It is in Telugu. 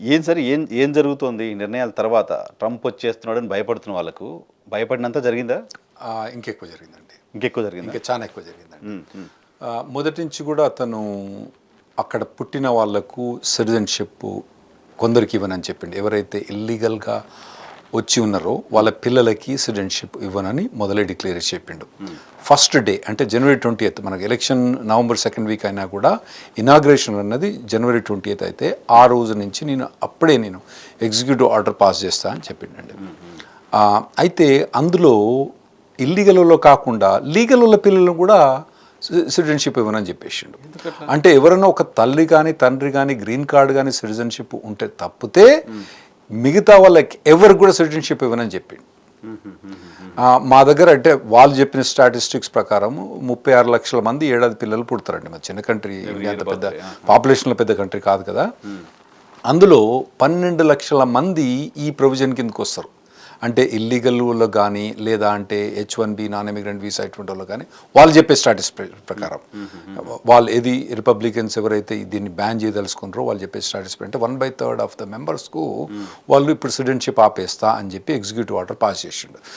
ఏం సరే ఏం ఏం జరుగుతోంది ఈ నిర్ణయాల తర్వాత? ట్రంప్ వచ్చేస్తున్నాడని భయపడుతున్న వాళ్ళకు భయపడినంత జరిగిందా? ఇంకెక్కువ జరిగిందండి. ఇంకెక్కువ జరిగిందా? ఇంకా చాలా ఎక్కువ జరిగిందండి. మొదటి నుంచి కూడా అతను అక్కడ పుట్టిన వాళ్ళకు సిటిజన్షిప్ కొందరికి ఇవ్వనని చెప్పిండు. ఎవరైతే ఇల్లీగల్గా వచ్చి ఉన్నారో వాళ్ళ పిల్లలకి సిటిజన్షిప్ ఇవ్వనని మొదలై డిక్లేర్ చెప్పిండు. ఫస్ట్ డే అంటే జనవరి ట్వంటీ ఎయిత్ మనకి ఎలక్షన్ నవంబర్ సెకండ్ వీక్ అయినా కూడా ఇనాగ్రేషన్ అన్నది జనవరి ట్వంటీ ఎయిత్ అయితే ఆ రోజు నుంచి నేను అప్పుడే నేను ఎగ్జిక్యూటివ్ ఆర్డర్ పాస్ చేస్తా అని చెప్పిండండి. అయితే అందులో ఇల్లీగల్లో కాకుండా లీగల్ పిల్లలను కూడా సిటిజన్షిప్ ఇవ్వనని చెప్పేసిండు. అంటే ఎవరైనా ఒక తల్లి కానీ తండ్రి కానీ గ్రీన్ కార్డ్ కానీ సిటిజన్షిప్ ఉంటే తప్పితే మిగతా వాళ్ళకి ఎవరికి కూడా సిటిజన్షిప్ ఇవ్వనని చెప్పిండు. ఆ, మా దగ్గర అంటే వాళ్ళు చెప్పిన స్టాటిస్టిక్స్ ప్రకారం ముప్పై ఆరు లక్షల మంది ఏడాది పిల్లలు పుడతారండి. మా చిన్న కంట్రీ ఇండియా అంత పెద్ద పాపులేషన్లో పెద్ద కంట్రీ కాదు కదా. అందులో పన్నెండు లక్షల మంది ఈ ప్రొవిజన్ కిందకు వస్తారు. అంటే ఇల్లీగల్లో కానీ లేదా అంటే H one B non emigrant visa ఇటువంటి వాళ్ళు కానీ వాళ్ళు చెప్పే స్టాటిస్ ప్రకారం. వాళ్ళు ఏది రిపబ్లికన్స్ ఎవరైతే దీన్ని బ్యాన్ చేయదలుచుకుంటారో వాళ్ళు చెప్పే స్టాటిస్ అంటే one by third of the మెంబర్స్కు వాళ్ళు ఇప్పుడు సిటిజన్షిప్ ఆపేస్తా అని చెప్పి ఎగ్జిక్యూటివ్ ఆర్డర్ పాస్ చేసిండు.